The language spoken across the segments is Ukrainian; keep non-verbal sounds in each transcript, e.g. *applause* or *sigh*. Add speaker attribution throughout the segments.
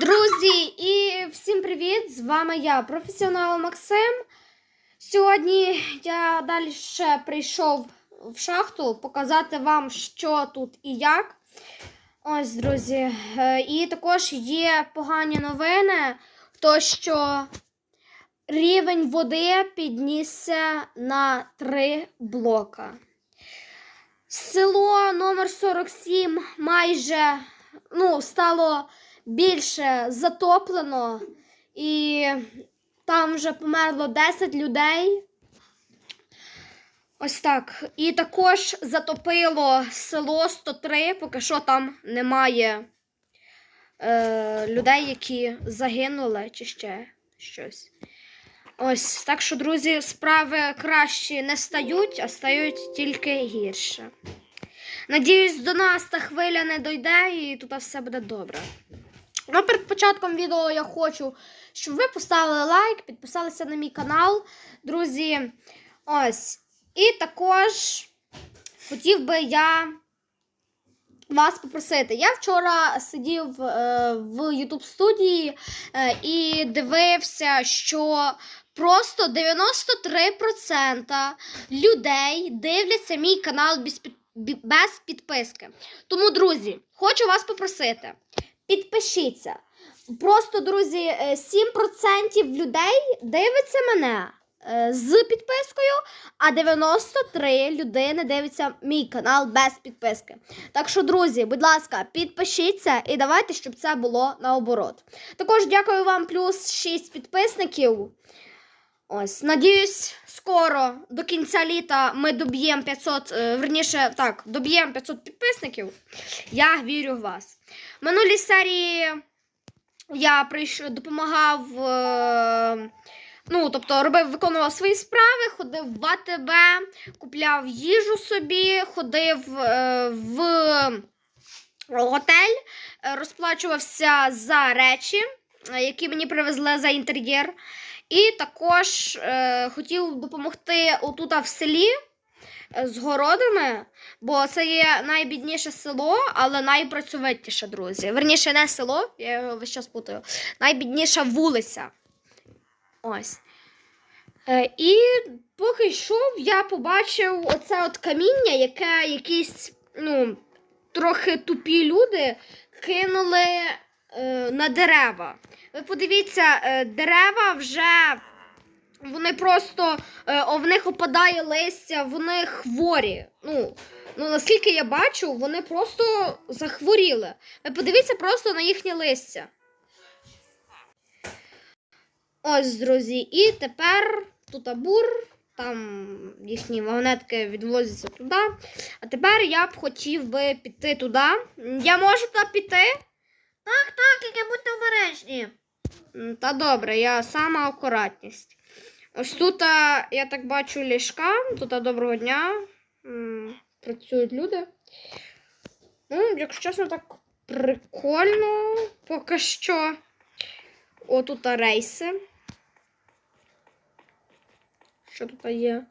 Speaker 1: Друзі, і всім привіт! З вами я, професіонал Максим. Сьогодні я далі ще прийшов в шахту показати вам, що тут і як. Ось, друзі. Е, І також є погані новини, то що рівень води піднісся на 3 блока. Село номер 47 майже ну, стало більше затоплено, і там вже померло 10 людей. Ось так. І також затопило село 103, поки що там немає е, людей, які загинули чи ще щось. Ось, так що, друзі, справи кращі не стають, а стають тільки гірше. Надіюсь, до нас та хвиля не дойде і тут все буде добре. Ну, перед початком відео я хочу, щоб ви поставили лайк, підписалися на мій канал, друзі. Ось. І також хотів би я вас попросити. Я вчора сидів е, в YouTube студії е, і дивився, що просто 93% людей дивляться мій канал без, без підписки. Тому, друзі, хочу вас попросити. Підпишіться. Просто, друзі, е, 7% людей дивиться мене е, з підпискою, а 93 людини дивиться мій канал без підписки. Так що, друзі, будь ласка, підпишіться і давайте, щоб це було наоборот. Також дякую вам плюс 6 підписників. Ось, надіюсь, скоро до кінця літа ми доб'ємо 500, е, верніше, так, доб'ємо 500 підписників. Я вірю в вас. В минулій серії я прийш... допомагав, е... ну, тобто робив, виконував свої справи, ходив в АТБ, купляв їжу собі, ходив е... в готель, розплачувався за речі, які мені привезли за інтер'єр. І також е, хотів допомогти отут в селі е, з городами, бо це є найбідніше село, але найпрацьовитіше, друзі. Верніше, не село, я його весь час путаю. Найбідніша вулиця. Ось. Е, і поки йшов, я побачив оце от каміння, яке якісь, ну, трохи тупі люди кинули на дерева. Ви подивіться, е, дерева вже вони просто е, в них опадає листя, вони хворі. Ну, ну наскільки я бачу, вони просто захворіли. Ви подивіться просто на їхнє листя. Ось, друзі, і тепер тут абур, там їхні вагонетки відвозяться туди. А тепер я б хотів би піти туди. Я можу туди піти?
Speaker 2: Так, так, тільки будьте обережні.
Speaker 1: Та добре, я сама акуратність. Ось тут, я так бачу, ліжка. Тут доброго дня. Працюють люди. Ну, якщо чесно, так прикольно поки що. О, тут рейси. Що тут є?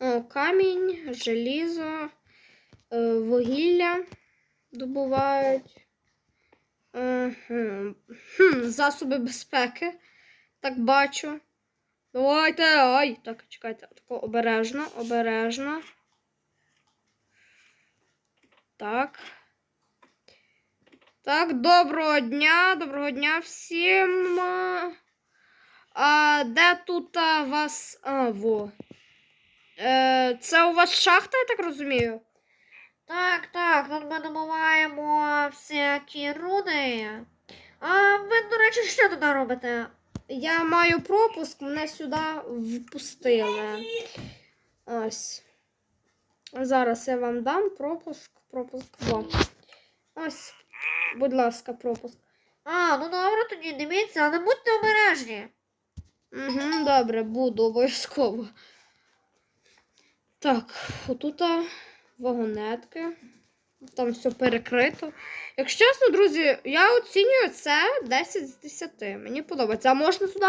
Speaker 1: О, камінь, желізо, е, вугілля добувають. Хм, засоби безпеки. Так бачу. Давайте. Ай. Так, чекайте, тако обережно, обережно. Так. Так, доброго дня, доброго дня всім. А де тут вас. А, во. Е, це у вас шахта, я так розумію?
Speaker 2: Так, так, тут ми добуваємо всякі руди. А ви, до речі, що тут робите?
Speaker 1: Я маю пропуск, мене сюди впустили. Ось. Зараз я вам дам пропуск. Пропуск. Во. Ось. Будь ласка, пропуск.
Speaker 2: А, ну добре, тоді дивіться, але будьте обережні.
Speaker 1: Угу, добре, буду обов'язково. Так, отут а, вагонетки. Там все перекрито. Якщо чесно, друзі, я оцінюю це 10 з 10. Мені подобається. А можна сюди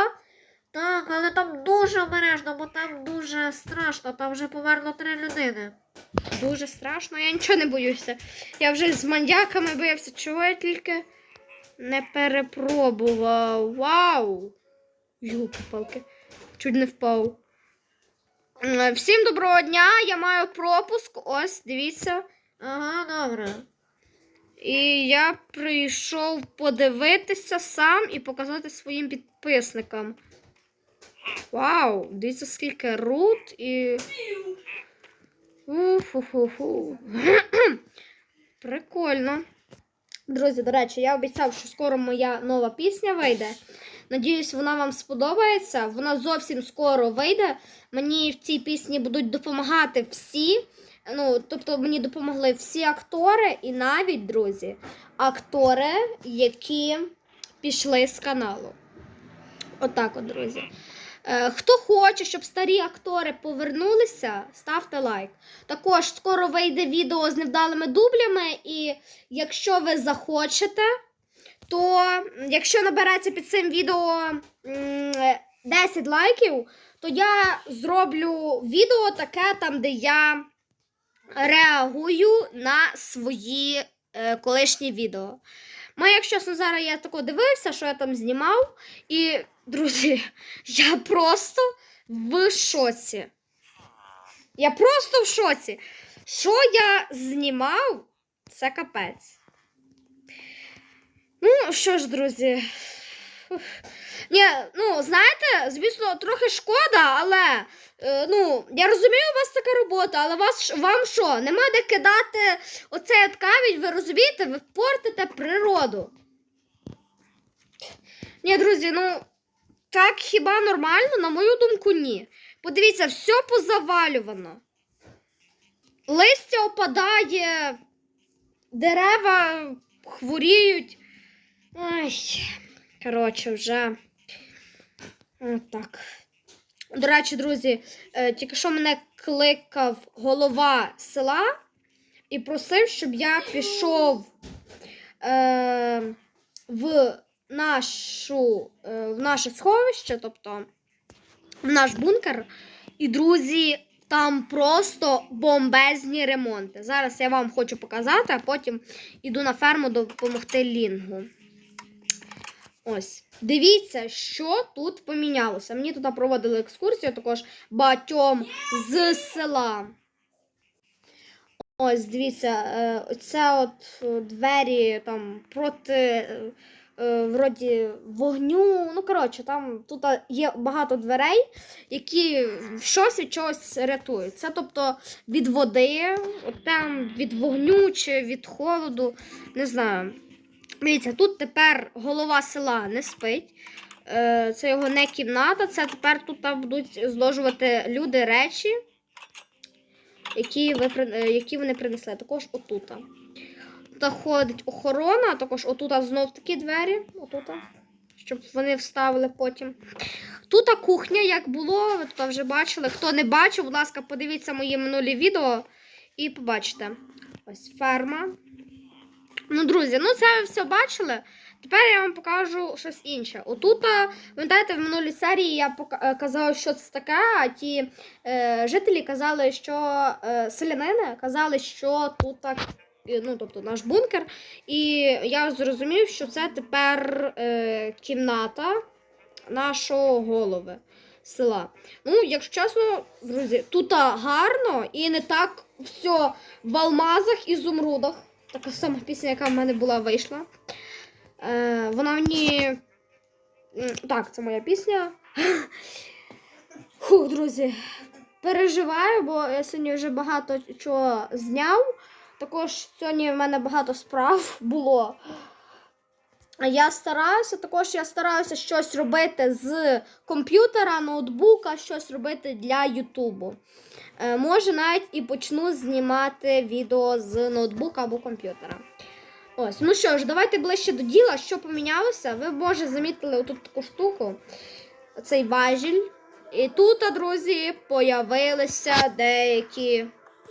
Speaker 2: Так, але там дуже обережно, бо там дуже страшно, там вже померло три людини.
Speaker 1: Дуже страшно, я нічого не боюся. Я вже з маньяками боявся, чого я тільки не перепробував. Вау! Юлки-палки, чуть не впав. Е, Всім доброго дня! Я маю пропуск. Ось, дивіться.
Speaker 2: Ага, добре.
Speaker 1: І я прийшов подивитися сам і показати своїм підписникам. Вау! Дивіться, скільки рут і. Уфу-ху-ху. *clears throat* Прикольно. Друзі, до речі, я обіцяв, що скоро моя нова пісня вийде. Надіюсь, вона вам сподобається. Вона зовсім скоро вийде. Мені в цій пісні будуть допомагати всі. Ну, тобто мені допомогли всі актори і навіть, друзі, актори, які пішли з каналу. Отак, от, друзі. Е, Хто хоче, щоб старі актори повернулися, ставте лайк. Також скоро вийде відео з невдалими дублями, і якщо ви захочете, то якщо набереться під цим відео 10 лайків, то я зроблю відео таке, там, де я реагую на свої е, колишні відео. Ми, якщо зараз я тако дивився, що я там знімав, і, друзі, я просто в шоці. Я просто в шоці. Що я знімав, це капець. Ну, що ж, друзі. Ні, ну, знаєте, звісно, трохи шкода, але е, ну, я розумію, у вас така робота, але вас, вам що, нема де кидати оцей от ви розумієте, ви портите природу. Ні, друзі, ну, так хіба нормально? На мою думку, ні. Подивіться, все позавалювано. Листя опадає, дерева хворіють. Ай, коротше, вже. Отак. До речі, друзі, е, тільки що мене кликав голова села і просив, щоб я пішов е, в, нашу, е, в наше сховище, тобто в наш бункер. І, друзі, там просто бомбезні ремонти. Зараз я вам хочу показати, а потім іду на ферму допомогти Лінгу. Ось. Дивіться, що тут помінялося. Мені туди проводили екскурсію також багатьом з села. Ось, дивіться, е, оце от е, двері там проти е, е, вроді вогню. Ну, коротше, там тут є багато дверей, які щось від чогось рятують. Це тобто від води, там від вогню чи від холоду, не знаю. Дивіться, тут тепер голова села не спить. Е, Це його не кімната. Це тепер тут будуть зложувати люди речі, які, ви, е, які вони принесли. Також отута. Тут ходить охорона, також отута знов такі двері. Отута, щоб вони вставили потім. Тут кухня, як було, ви тут вже бачили. Хто не бачив, будь ласка, подивіться мої минулі відео і побачите. Ось ферма. Ну, друзі, ну це ви все бачили. Тепер я вам покажу щось інше. Отут, а, пам'ятаєте, в минулій серії я е, казала, що це таке, а ті е, жителі казали, що е, селянини казали, що тут так, ну, тобто наш бункер. І я зрозумів, що це тепер е, кімната нашого голови села. Ну, якщо чесно, друзі, тут гарно і не так все в алмазах і зумрудах. Така сама пісня, яка в мене була, вийшла. Е, вона мені. Так, це моя пісня. Фух, друзі. Переживаю, бо я сьогодні вже багато чого зняв. Також сьогодні в мене багато справ було. Я стараюся, також я стараюся щось робити з комп'ютера, ноутбука, щось робити для Ютубу. Е, може, навіть і почну знімати відео з ноутбука або комп'ютера. Ось, ну що ж, давайте ближче до діла, що помінялося. Ви, може, замітили отут таку штуку, цей важіль. І тут, друзі, появилися деякі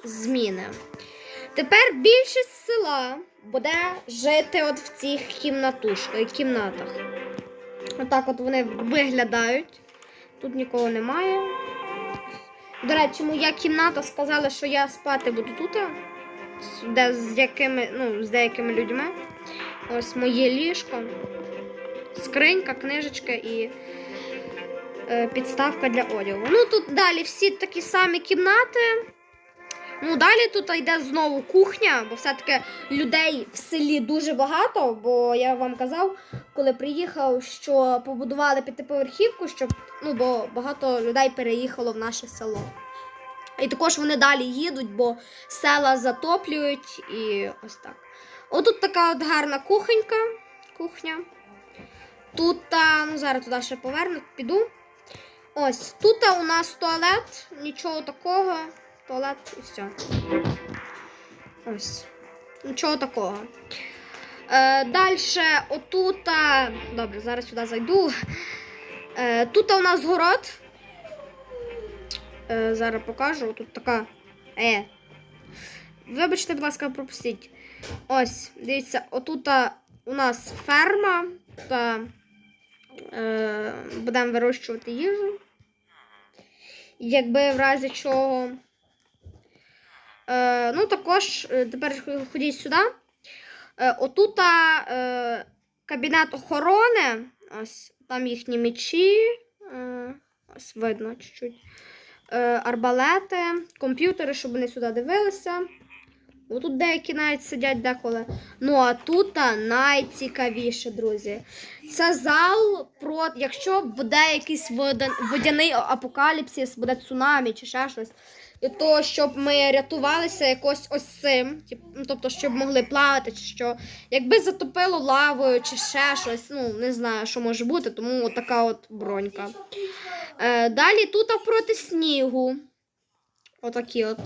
Speaker 1: зміни. Тепер більшість села буде жити от в цих кімнатушках, кімнатах. Отак от вони виглядають. Тут нікого немає. До речі, моя кімната сказала, що я спати буду тут. з- Де, з, якими, ну, з деякими людьми. Ось моє ліжко. Скринька, книжечка і е, підставка для одягу. Ну тут далі всі такі самі кімнати. Ну, далі тут йде знову кухня, бо все-таки людей в селі дуже багато, бо я вам казав, коли приїхав, що побудували п'ятиповерхівку, щоб ну, бо багато людей переїхало в наше село. І також вони далі їдуть, бо села затоплюють і ось так. Отут така от гарна кухонька. Кухня. Тут, ну зараз туди ще поверну, піду. Ось, тут у нас туалет, нічого такого. Туалет і все. Ось. Нічого такого. Е, Далі, отут. Добре, зараз сюди зайду. Е, тут у нас город. Е, зараз покажу. Тут така. Е. Вибачте, будь ласка, пропустіть. Ось, дивіться, отут у нас ферма. Та, е, будемо вирощувати їжу. Якби в разі чого. Е, ну, також е, тепер ходіть сюди. Е, отут е, кабінет охорони. Ось там їхні мечі. Ось видно чуть-чуть. Арбалети, комп'ютери, щоб вони сюди дивилися. Отут деякі навіть сидять деколи. Ну, а тут найцікавіше, друзі. Це зал про якщо буде якийсь водяний апокаліпсис, буде цунамі чи ще щось. І то, щоб ми рятувалися якось ось цим, ну, тобто, щоб могли плавати, чи що. Якби затопило лавою, чи ще щось, ну не знаю, що може бути, тому така от бронька. Е, далі тут проти снігу. Отакі от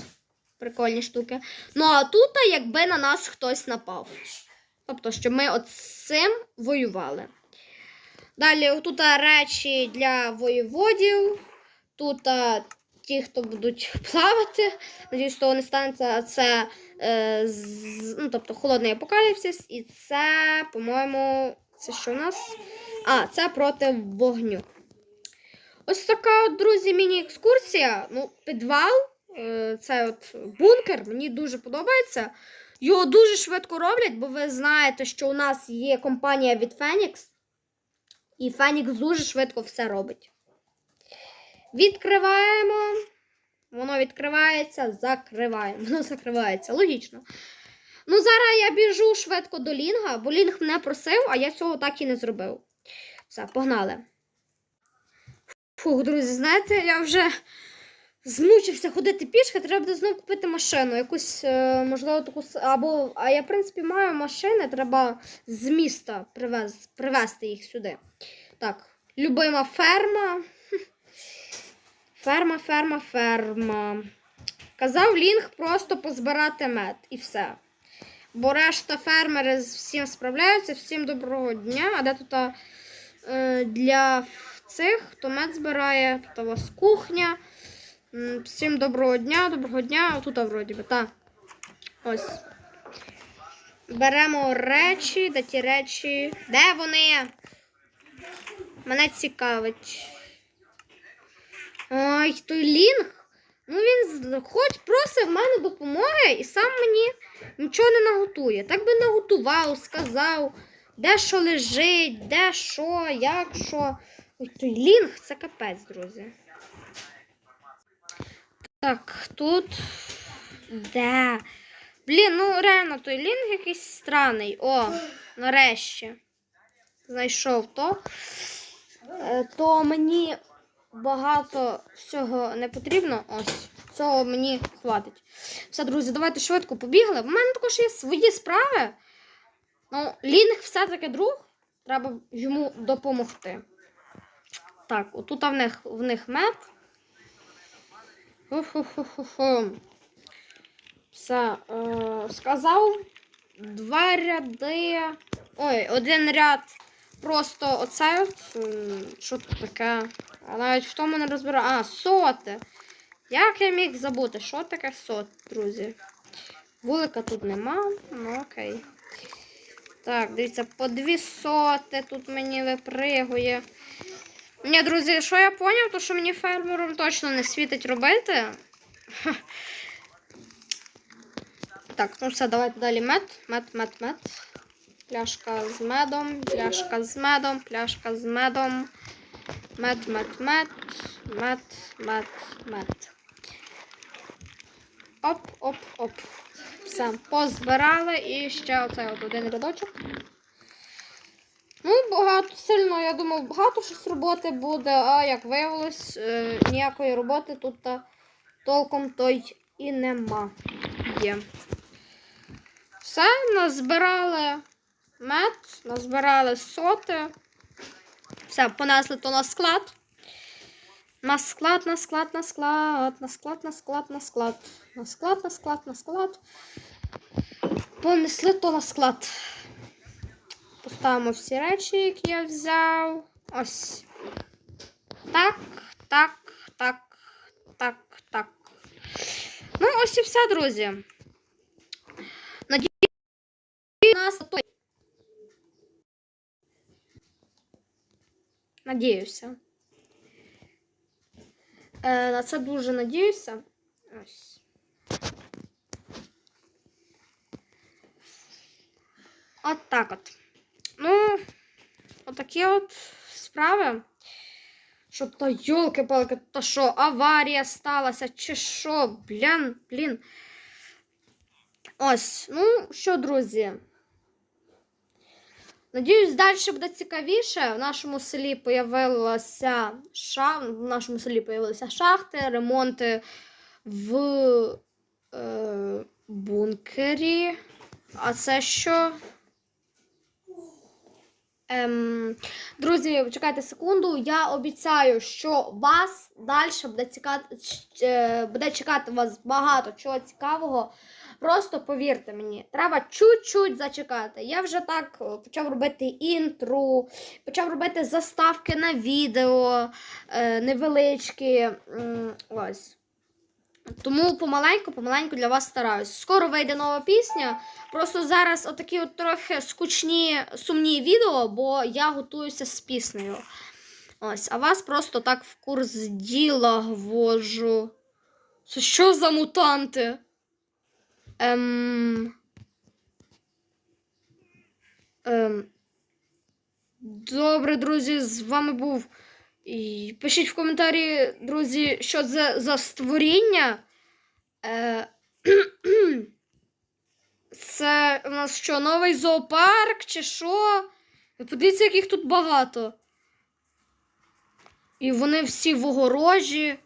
Speaker 1: прикольні штуки. Ну, а тут, якби на нас хтось напав. Тобто, щоб ми от цим воювали. Далі, тут речі для воєводів. Тут ті, хто будуть *laughs* плавати. Надіюсь, того не станеться. Це е, з, ну, тобто, холодний апокаліпсис. І це, по-моєму, це що у нас? А, це проти вогню. Ось така, от, друзі, міні-екскурсія. Ну, підвал. Е, Це от бункер, мені дуже подобається. Його дуже швидко роблять, бо ви знаєте, що у нас є компанія від Phoenix. І Phoenix дуже швидко все робить. Відкриваємо. Воно відкривається, закриваємо. *laughs* Воно закривається. Логічно. Ну, зараз я біжу швидко до Лінга, бо Лінг мене просив, а я цього так і не зробив. Все, погнали. Фух, друзі, знаєте, я вже змучився ходити пішки, треба буде знову купити машину. Якусь, е, можливо, таку. Або, а я, в принципі, маю машини, треба з міста привез, привезти їх сюди. Так, любима ферма. Ферма, ферма, ферма. Казав Лінг просто позбирати мед і все. Бо решта фермери з всім справляються. Всім доброго дня. А де тут е, для цих, хто мед збирає, тут у вас кухня. Всім доброго дня, доброго дня. Тут вроді би, так. Ось. Беремо речі, де ті речі. Де вони? Мене цікавить. Ой, той лінг. Ну він хоч просив в мене допомоги і сам мені нічого не наготує. Так би наготував, сказав, де що лежить, де що, як що. Ой, той лінг це капець, друзі. Так, тут. Де? Блін, ну реально той лінг якийсь странний. О, нарешті. Знайшов то. Е, То мені багато всього не потрібно. Ось, цього мені хватить. Все, друзі, давайте швидко побігли. В мене також є свої справи. Ну, Лінг все-таки друг. Треба йому допомогти. Так, отут в них, в них мед. Ху-ху-ху-ху-ху. Все, е, сказав два ряди. Ой, один ряд просто оце. Що тут таке? А навіть в тому не розбираю. А, соти. Як я міг забути? Що таке сот, друзі? Вулика тут нема. Ну окей. Так, дивіться, по дві соти тут мені випригує. Ні, друзі, що я поняв, то що мені фермером точно не світить робити. Так, ну все, давайте далі мед. Мед, мед, мед. Пляшка з медом, пляшка з медом, пляшка з медом. Мед, мед, мед, мед, мед, мед. Оп, оп, оп. Все, позбирали і ще оцей от один рядочок. Ну, багато сильно, я думав, багато щось роботи буде, а як виявилось, е, ніякої роботи тут та толком той і нема. Є. Все, назбирали мед, назбирали соти. Все, понесли то на склад. На склад, на склад, на склад, на склад, на склад, на склад. На склад, на склад, на склад. Понесли то на склад. Поставимо всі речі, які я взяв. Ось. Так, так, так, так, так. Ну, ось і все, друзі. Надію, нас той. Надіюся. Е, на це дуже надіюся. Ось. От так от. Отакі от справи. Що то йолки-палки, то що, аварія сталася, чи що, блін, блін. Ось, ну що, друзі. Надіюсь, далі буде цікавіше. В нашому селі появилася ша... в нашому селі появилися шахти, ремонти в е... бункері. А це що? Ем, друзі, чекайте секунду. Я обіцяю, що вас далі буде цікати, е, буде чекати вас багато чого цікавого. Просто повірте мені, треба чуть-чуть зачекати. Я вже так е, почав робити інтру, почав робити заставки на відео е, невеличкі. Ось. Тому помаленьку, помаленьку для вас стараюсь. Скоро вийде нова пісня. Просто зараз отакі от трохи скучні, сумні відео, бо я готуюся з піснею. Ось, а вас просто так в курс діла ввожу. Це що за мутанти? Ем... Ем... Добре, друзі, з вами був. І пишіть в коментарі, друзі, що це за створіння. Е... *clears throat* Це у нас що, новий зоопарк чи що? Подивіться, яких тут багато. І вони всі в огорожі.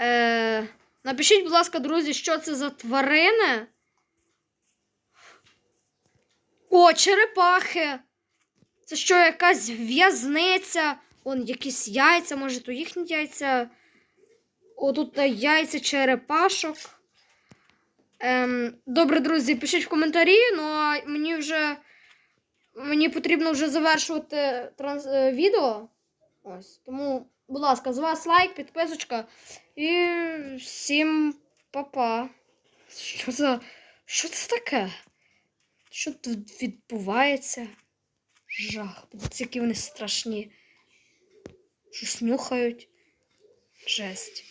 Speaker 1: Е... Напишіть, будь ласка, друзі, що це за тварини. О, черепахи. Це що, якась в'язниця? Он якісь яйця, може, то їхні яйця. О, тут е, яйця черепашок. Ем, добре, друзі, пишіть в коментарі, ну а мені вже мені потрібно вже завершувати транс, е, відео. Ось. Тому, будь ласка, з вас лайк, підписочка. І всім па-па. Що за. Що це таке? Що тут відбувається? Жах, які вони страшні. Щось нюхають. Жесть.